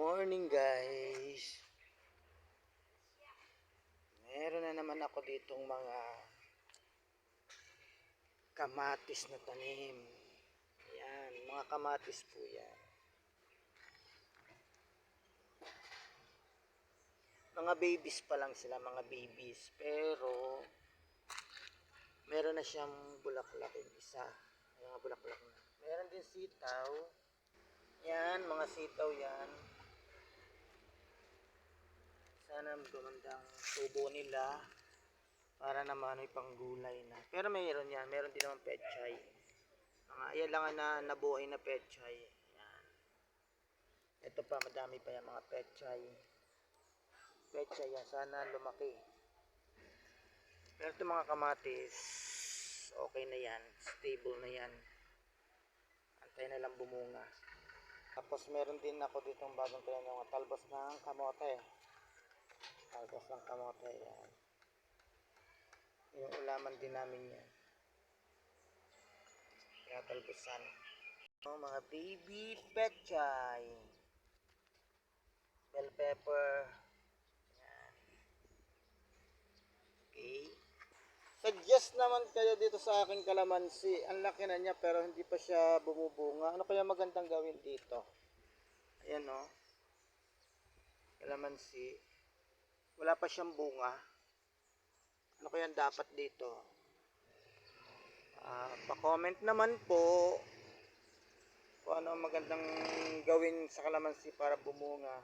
morning guys. Meron na naman ako ditong mga kamatis na tanim. Yan, mga kamatis po yan. Mga babies pa lang sila, mga babies. Pero, meron na siyang bulaklak yung isa. Mga bulaklak na. Meron din sitaw. Yan, mga sitaw yan. Sana gumandang tubo nila para naman may panggulay na. Pero mayroon yan, meron din naman pechay. Mga ayan lang ang na nabuhay na pechay. Yan. Ito pa, madami pa yan mga pechay. Pechay yan, sana lumaki. Pero ito mga kamatis, okay na yan, stable na yan. Antay na lang bumunga. Tapos meron din ako ditong bagong tayo ng talbos ng kamote. Talbos ng kamote, yan. Yung ulaman din namin yan. Kaya talbosan. Oh, mga baby pechay. Bell pepper. Yan. Okay. Suggest naman kayo dito sa aking kalamansi. Ang laki na niya pero hindi pa siya bumubunga. Ano kaya magandang gawin dito? Ayan o. Kalamansi. Wala pa siyang bunga. Ano kaya dapat dito? Ah, pa-comment naman po kung ano ang magandang gawin sa kalamansi para bumunga.